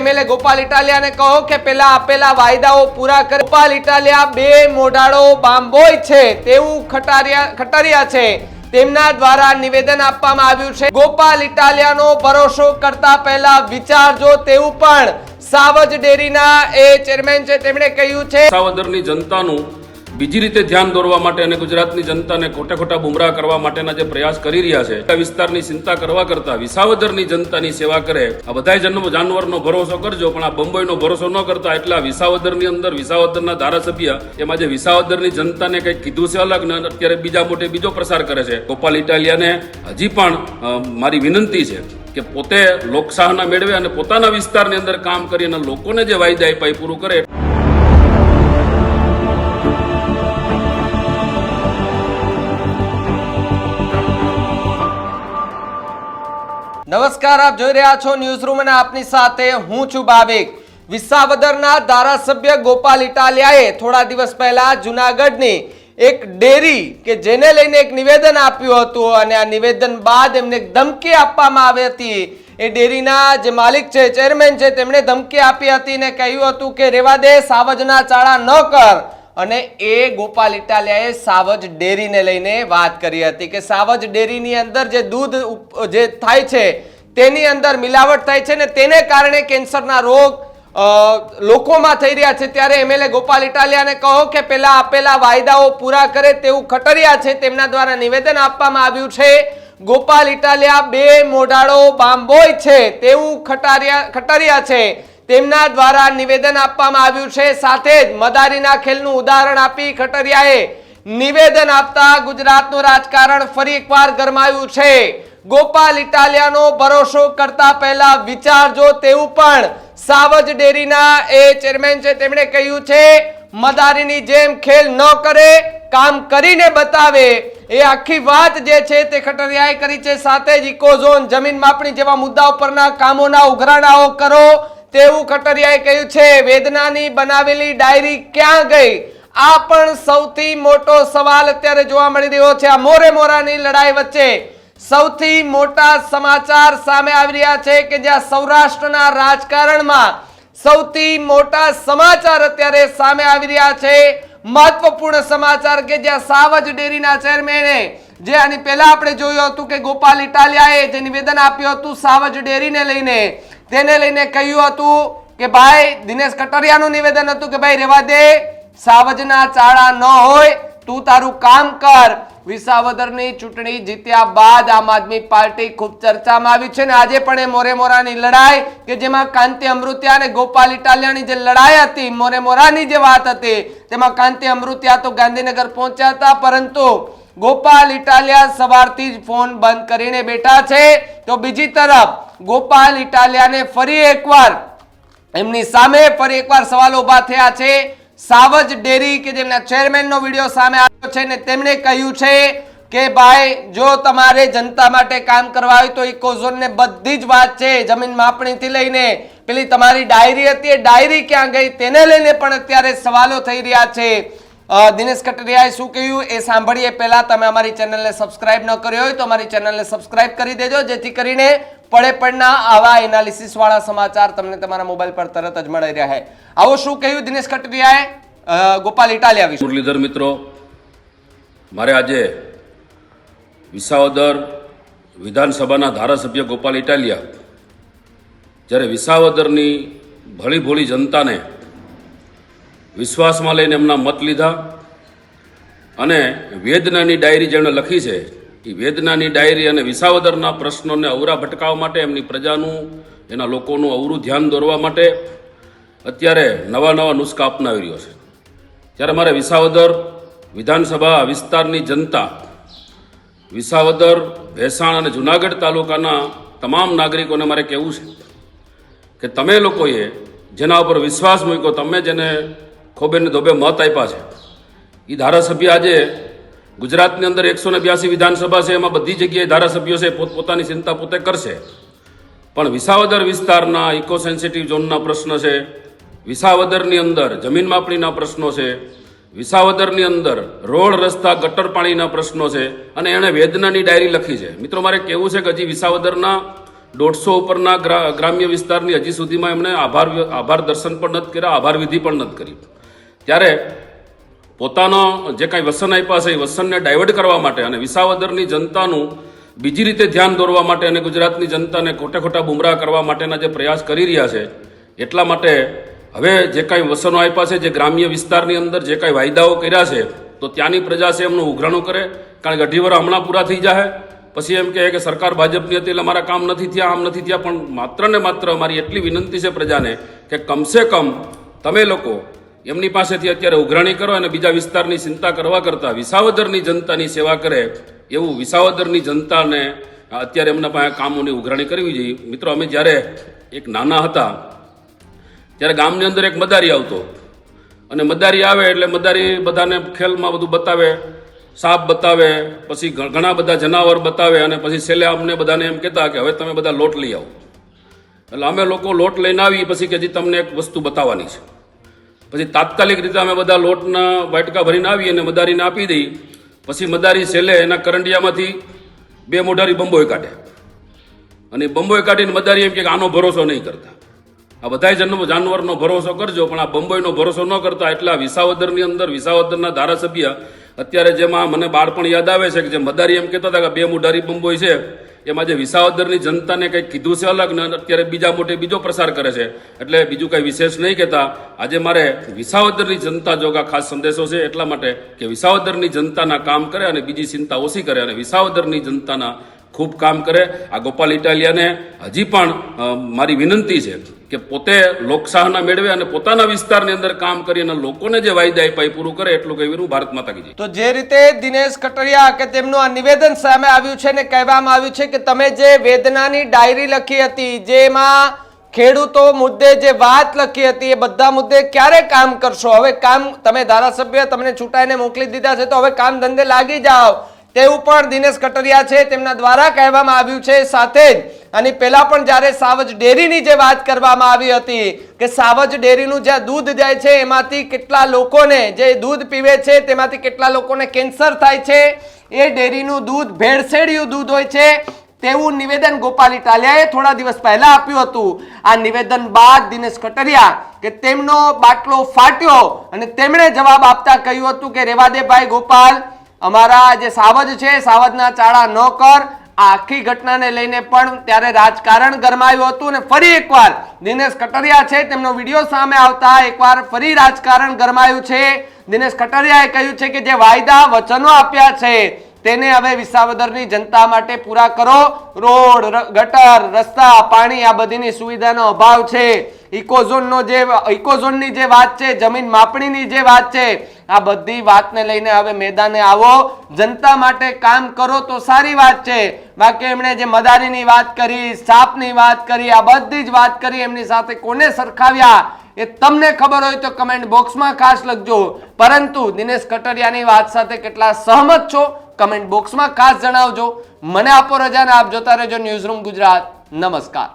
MLA Gopal ઇટાલિયાને કહો કે પેલા આપેલા વાયદાઓ પૂરા કરે. ગોપાલ ઇટાલિયા બે મોઢાડો બાંબોય છે, તેવું ખટારિયા ખટારિયા છે. તેમના દ્વારા નિવેદન આપવામાં આવ્યું છે. ગોપાલ ઇટાલિયાનો ભરોસો કરતા પહેલા વિચારજો તેવું પણ સાવજ ડેરીના એ ચેરમેન છે, તેમણે કહ્યું છે. સાવદરની જનતાનું બીજી રીતે ધ્યાન દોરવા માટે અને ગુજરાતની જનતાને ખોટા ખોટા બુમરાહ કરવા માટેના જે પ્રયાસ કરી રહ્યા છે, આ વિસ્તારની ચિંતા કરવા કરતા વિસાવદરની જનતાની સેવા કરે. આ બધાય જન્મ જાનવરનો ભરોસો કરજો, પણ આ બંબઈનો ભરોસો ન કરતા એટલા વિસાવદરની અંદર, વિસાવદરના ધારાસભ્ય એમાં જે વિસાવદરની જનતાને કંઈક કીધું છે અલગ, ને અત્યારે બીજા મોટે બીજો પ્રસાર કરે છે. ગોપાલ ઇટાલિયાને હજી પણ મારી વિનંતી છે કે પોતે લોકશાહના મેળવે અને પોતાના વિસ્તારની અંદર કામ કરી અને લોકોને જે વાયદા આપ્યા એ પૂરું કરે. નમસ્કાર, આપ જોઈ રહ્યા છો ન્યૂઝ રૂમ અને આપની સાથે હું છું ભાવિક. વિસાવદરના ધારાસભ્ય ગોપાલ ઇટાલિયાએ થોડા દિવસ પહેલા જુનાગઢની એક ડેરી કે જેને લઈને એક નિવેદન આપ્યું હતું અને આ નિવેદન બાદ એમને ધમકી આપવામાં આવી હતી. એ ડેરીના જે માલિક છે ચેરમેન છે, તેમણે ધમકી આપી હતી ને કહ્યું હતું કે રેવા દે સાવજના ચાળા ન કર. અને એ ગોપાલ ઇટાલિયાએ સાવજ ડેરીને લઈને વાત કરી હતી કે સાવજ ડેરીની અંદર જે દૂધ જે થાય છે, તેની અંદર મિલાવટ થાય છે ને તેને કારણે કેન્સરના રોગ લોકોમાં થઈ રહ્યા છે. ત્યારે એમએલએ ગોપાલ ઇટાલિયાને કહો કે પેલા આપેલા વાયદાઓ પૂરા કરે તેવું ખટરિયા છે, તેમના દ્વારા નિવેદન આપવામાં આવ્યું છે. ગોપાલ ઇટાલિયા બે મોઢાળો બાંબોય છે, તેવું ખટારિયા, ખટરિયા છે. તેમના દ્વારા નિવેદન આપવામાં આવ્યું છે. સાથે જ મદારીના ખેલનું ઉદાહરણ આપી ખટરિયાએ નિવેદન આપતા ગુજરાતનું રાજકારણ ફરી એકવાર ગરમાયું છે. ગોપાલ ઇટાલિયાનો ભરોસો કરતા પહેલા વિચારજો તેવું પણ સાવજ ડેરીના એ ચેરમેન છે. તેમણે કહ્યું છે, મદારીની જેમ ખેલ ન કરે, કામ કરીને બતાવે. એ આખી વાત જે છે તે ખટરિયાએ કરી છે. સાથે જ ઇકોઝોન જમીન માપણી જેવા મુદ્દાઓ પરના કામોના ઉઘરાણાઓ કરો. તેવું કટરિયાએ કહ્યું છે, વેદનાની બનાવેલી ડાયરી ક્યાં ગઈ? આ પણ સૌથી મોટો સવાલ અત્યારે જોવા મળી રહ્યો છે. આ મોરે મોરાની લડાઈ વચ્ચે સૌથી મોટા સમાચાર સામે આવી રહ્યા છે કે જ્યાં સૌરાષ્ટ્રના રાજકારણમાં સૌથી મોટા સમાચાર અત્યારે સામે આવી રહ્યા છે. મહત્વપૂર્ણ સમાચાર કે જ્યાં સાવજ ડેરીના ચેરમેને, જે આની પહેલા આપણે જોયું હતું કે ગોપાલ ઇટાલિયાએ જે નિવેદન આપ્યું હતું સાવજ ડેરીને લઈને તેને લઈને કહ્યું હતું કે ભાઈ, દિનેશ કટરિયાનું નિવેદન હતું કે ભાઈ, રેવા દે, સાવજના ચાળા ન હોય, તું તારું કામ કર. વિસાવદરની ચૂંટણી જીત્યા બાદ આમ આદમી પાર્ટી ખૂબ ચર્ચામાં આવી છે ને આજે પણ એ મોરે મોરાની લડાઈ કે જેમાં કાંતિ અમૃત્યા અને ગોપાલ ઇટાલિયાની જે લડાઈ હતી મોરે મોરાની જે વાત હતી, તેમાં કાંતિ અમૃત્યા તો ગાંધીનગર પહોંચ્યા હતા, પરંતુ ગોપાલ ઇટાલિયા સવારથી જ ફોન બંધ કરીને બેઠા છે. તો બીજી તરફ ગોપાલ ઇટાલિયાને ફરી એકવાર એમની સામે ફરી એકવાર સવાલો ઊભા થયા છે. સાવજ ડેરી કે જેમના ચેરમેનનો વીડિયો સામે આવ્યો છે ને તેમણે કહ્યું છે કે ભાઈ, જો તમારે જનતા માટે કામ કરવા હોય તો ઇકોઝોનને બધી જ વાત છે, જમીન માપણીથી લઈને. પેલી તમારી ડાયરી હતી, એ ડાયરી ક્યાં ગઈ? તેને લઈને પણ અત્યારે સવાલો થઈ રહ્યા છે. દિનેશ કટરિયાએ શું કહ્યું એ સાંભળીએ પહેલા તમે અમારી ચેનલને સબસ્ક્રાઇબ ન કરી હોય તો અમારી ચેનલને સબસ્ક્રાઇબ કરી દેજો, જેથી કરીને પડે પડના આવા એનાલિસિસ વાળા સમાચાર તમને તમારા મોબાઈલ પર તરત જ મળી રહે. આવો શું કહ્યું દિનેશ કટરિયાએ? ગોપાલ ઇટાલિયા વિશે. મુરલીધર મિત્રો, મારે આજે વિસાવદર વિધાનસભાના ધારાસભ્ય ગોપાલ ઇટાલિયા જ્યારે વિસાવદરની ભળી ભોળી જનતાને વિશ્વાસમાં લઈને એમના મત લીધા. અને વેદનાની ડાયરી જેણે લખી છે એ વેદનાની ડાયરી અને વિસાવદરના પ્રશ્નોને અવરા ભટકાવવા માટે એમની પ્રજાનું, એના લોકોનું અવરું ધ્યાન દોરવા માટે અત્યારે નવા નવા નુસ્ખા અપનાવી રહ્યો છે. ત્યારે મારે વિસાવદર વિધાનસભા વિસ્તારની જનતા, વિસાવદર, ભેસાણ અને જુનાગઢ તાલુકાના તમામ નાગરિકોને મારે કહેવું છે કે તમે લોકોએ જેના ઉપર વિશ્વાસ મૂક્યો, તમે જેને ખોબે ને ધોબે મત આપ્યા છે. એ ધારાસભ્ય આજે ગુજરાતની અંદર એકસો ને બ્યાસી વિધાનસભા છે, એમાં બધી જગ્યાએ ધારાસભ્યો છે પોતપોતાની ચિંતા પોતે કરશે. પણ વિસાવદર વિસ્તારના ઇકો સેન્સિટિવ ઝોનના પ્રશ્ન છે, વિસાવદરની અંદર જમીન માપણીના પ્રશ્નો છે, વિસાવદરની અંદર રોડ, રસ્તા, ગટર પાણીના પ્રશ્નો છે, અને એણે વેદનાની ડાયરી લખી છે. મિત્રો, મારે કહેવું છે કે હજી વિસાવદરના દોઢસો ઉપરના ગ્રા- ગ્રામ્ય વિસ્તારની હજી સુધીમાં એમણે આભાર આભાર દર્શન પણ નથી કર્યા, આભાર વિધિ પણ નથી કરી. ત્યારે પોતાનો જે કાંઈ વસન આપ્યા છે, એ વસનને ડાયવર્ટ કરવા માટે અને વિસાવદરની જનતાનું બીજી રીતે ધ્યાન દોરવા માટે અને ગુજરાતની જનતાને ખોટે ખોટા બુમરાહ કરવા માટેના જે પ્રયાસ કરી રહ્યા છે, એટલા માટે હવે જે કાંઈ વસનો આપ્યા છે, જે ગ્રામ્ય વિસ્તારની અંદર જે કાંઈ વાયદાઓ કર્યા છે, તો ત્યાંની પ્રજા છે, એમનું ઉઘરાણું કરે. કારણ કે અઢી વર્ષ હમણાં પૂરા થઈ જાય પછી એમ કહે કે સરકાર ભાજપની હતી એટલે મારા કામ નથી થયા, આમ નથી થયા. પણ માત્ર ને માત્ર મારી એટલી વિનંતી છે પ્રજાને કે કમસે કમ તમે લોકો એમની પાસેથી અત્યારે ઉઘરાણી કરો અને બીજા વિસ્તારની ચિંતા કરવા કરતાં વિસાવદરની જનતાની સેવા કરે એવું વિસાવદરની જનતાને અત્યારે એમના પાસે કામોની ઉઘરાણી કરવી જોઈએ. મિત્રો, અમે જ્યારે એક નાના હતા, ત્યારે ગામની અંદર એક મદારી આવતો. અને મદારી આવે એટલે મદારી બધાને ખેલમાં બધું બતાવે, સાપ બતાવે, પછી ઘણા બધા જનાવર બતાવે અને પછી છેલ્લે અમને બધાને એમ કહેતા કે હવે તમે બધા લોટ લઈ આવો. એટલે અમે લોકો લોટ લઈને આવી પછી કે હજી તમને એક વસ્તુ બતાવવાની છે. પછી તાત્કાલિક રીતે અમે બધા લોટના વાટકા ભરીને આવી અને મદારીને આપી દઈ. પછી મદારી છેલ્લે એના કરંડિયામાંથી બે મોઢારી બંબોય કાઢે અને બંબોય કાઢીને મદારી એમ કે આનો ભરોસો નહીં કરતા. આ બધા જન્મ જાનવરનો ભરોસો કરજો, પણ આ બંબોઈનો ભરોસો ન કરતા એટલા વિસાવદરની અંદર, વિસાવદરના ધારાસભ્ય અત્યારે જેમાં મને બાળપણ યાદ આવે છે કે જે મદારી એમ કહેતા હતા કે બે મોઢારી બંબોઈ છે એમાં જે વિસાવદરની જનતાને કંઈક કીધું છે અલગ ને અત્યારે બીજા મોટે બીજો પ્રસાર કરે છે. એટલે બીજું કંઈ વિશેષ નહીં કહેતા. આજે મારે વિસાવદરની જનતા જોગા ખાસ સંદેશો છે એટલા માટે કે વિસાવદરની જનતાના કામ કરે અને બીજી ચિંતા ઓછી કરે અને વિસાવદરની જનતાના ખૂબ કામ કરે. આ ગોપાલ ઇટાલિયાને હજી પણ મારી વિનંતી છે કે પોતે લોકશાહના મેળવે અને પોતાના વિસ્તારની અંદર કામ કરી અને લોકોને જે વાયદા આપ્યા પૂરું કરે એટલું કહેવું ભારત માતા કી તો જે રીતે દિનેશ કટરિયા કે તેમનું આ નિવેદન સામે આવ્યું છે ને કહેવામાં આવ્યું છે કે તમે જે વેદનાની ડાયરી લખી હતી, જેમાં ખેડૂતો મુદ્દે જે વાત લખી હતી, એ બધા મુદ્દે ક્યારે કામ કરશો? હવે કામ, તમે ધારાસભ્ય, તમને છૂટાઈને મોકલી દીધા છે, તો હવે કામ ધંધે લાગી જાઓ. તેવું પણ દિનેશ કટરિયા છે, તેમના દ્વારા કહેવામાં આવ્યું છે. સાથે જ, અને પહેલા પણ જ્યારે સાવજ ડેરીની જે વાત કરવામાં આવી હતી, કે સાવજ ડેરીનું જ્યાં દૂધ જાય છે, એમાંથી કેટલા લોકોને જે દૂધ પીવે છે, તેમાંથી કેટલા લોકોને કેન્સર થાય છે, એ ડેરીનું દૂધ, ભેળસેળિયું દૂધ હોય છે, તેવું નિવેદન ગોપાલ ઇટાલિયાએ થોડા દિવસ પહેલા આપ્યું હતું. આ નિવેદન બાદ દિનેશ કટરિયા, કે તેમનો બાટલો ફાટ્યો, અને તેમણે જવાબ આપતા કહ્યું હતું કે, રેવાદેભાઈ ગોપાલ અમારા જે સાવજ છે, સાવજના ચાળા ન કર. આખી ઘટનાને લઈને પણ ત્યારે રાજકારણ ગરમાયું હતું અને ફરી એકવાર દિનેશ કટરિયા છે, તેમનો વીડિયો સામે આવતા એકવાર ફરી રાજકારણ ગરમાયું છે. દિનેશ કટરિયાએ કહ્યું છે કે જે વાયદા વચનો આપ્યા છે તેને હવે વિસાવદરની જનતા માટે પૂરા કરો. રોડ ગટર, રસ્તા, પાણી, આ બધીની સુવિધાનો અભાવ છે. ઇકોઝોનનો જે ઇકોઝોનની જે વાત છે, જમીન માપણીની જે વાત છે, આ બધી વાતને લઈને હવે મેદાને આવો. જનતા માટે કામ કરો તો સારી વાત છે. બાકી એમણે જે મદારીની વાત કરી, સાપની વાત કરી, આ બધી જ વાત કરી, એમની સાથે કોને સરખાવ્યા? એ તમને ખબર હોય તો કમેન્ટ બોક્સમાં ખાસ લખજો. પરંતુ દિનેશ કટરિયાની વાત સાથે કેટલા સહમત છો? કમેન્ટ બોક્સમાં ખાસ જણાવજો. મને આપો રજા અને આપ જોતા રહેજો ન્યૂઝ રૂમ ગુજરાત. નમસ્કાર.